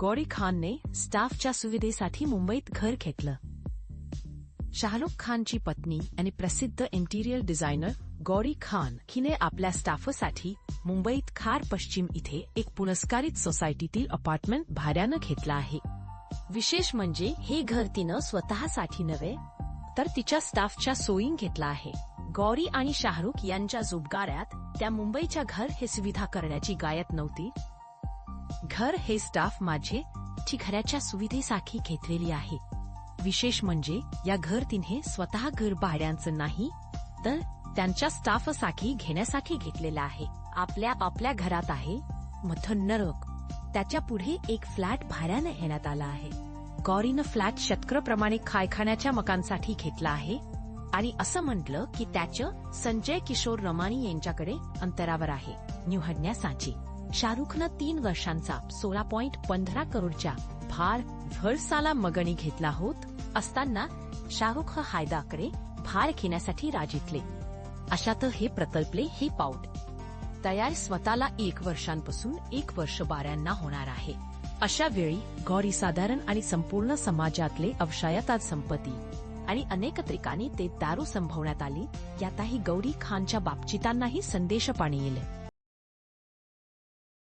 गौरी खानने स्टाफच्या सुविधेसाठी मुंबईत घर घेतलं. शाहरुख खानची पत्नी आणि प्रसिद्ध इंटिरियर डिझायनर गौरी खान हिने आपल्या स्टाफसाठी मुंबईत खार पश्चिम इथे एक पुरस्कारित सोसायटीतील अपार्टमेंट भाड्यानं घेतलं आहे. विशेष म्हणजे हे घर तिनं स्वतःसाठी नव्हे तर तिच्या स्टाफच्या सोयीं घेतलं आहे. गौरी आणि शाहरुख यांच्या जुबगाऱ्यात त्या मुंबईच्या घर हे सुविधा करण्याची गायत नव्हती घर हे स्टाफ माझे ती घराच्या सुविधेसाठी घेतलेली आहे. विशेष म्हणजे या घर तिने स्वतः घर भाड्यांचं नाही तर त्यांच्या स्टाफसाठी घेण्यासाठी घेतलेलं आहे. आपल्या आपल्या घरात आहे मथन नरक. त्याच्या पुढे एक फ्लॅट भाड्याने घेण्यात आला आहे. गौरीनं फ्लॅट शतक्रप्रमाणे खायखाण्याच्या मकांसाठी घेतला आहे. आणि असं म्हटलं की त्याचं संजय किशोर रमानी यांच्याकडे अंतरावर आहे. निवडण्यासाठी शाहरुखनं तीन वर्षांचा सोळा पॉइंट पंधरा करोडच्या भार भरसाला मगणी घेतला होत असताना शाहरुख हायदाकडे भार घेण्यासाठी राजितले. अशात हे प्रकल्पले हे पाऊट तयार स्वतःला एक वर्षांपासून एक वर्ष बाऱ्यांना होणार आहे. अशा वेळी गौरी साधारण आणि संपूर्ण समाजातले अवशायतात संपत्ती आणि अनेक त्रिकाणी ते दारू संभवण्यात आली यातही गौरी खानच्या बापचितांनाही संदेश पाणी येईल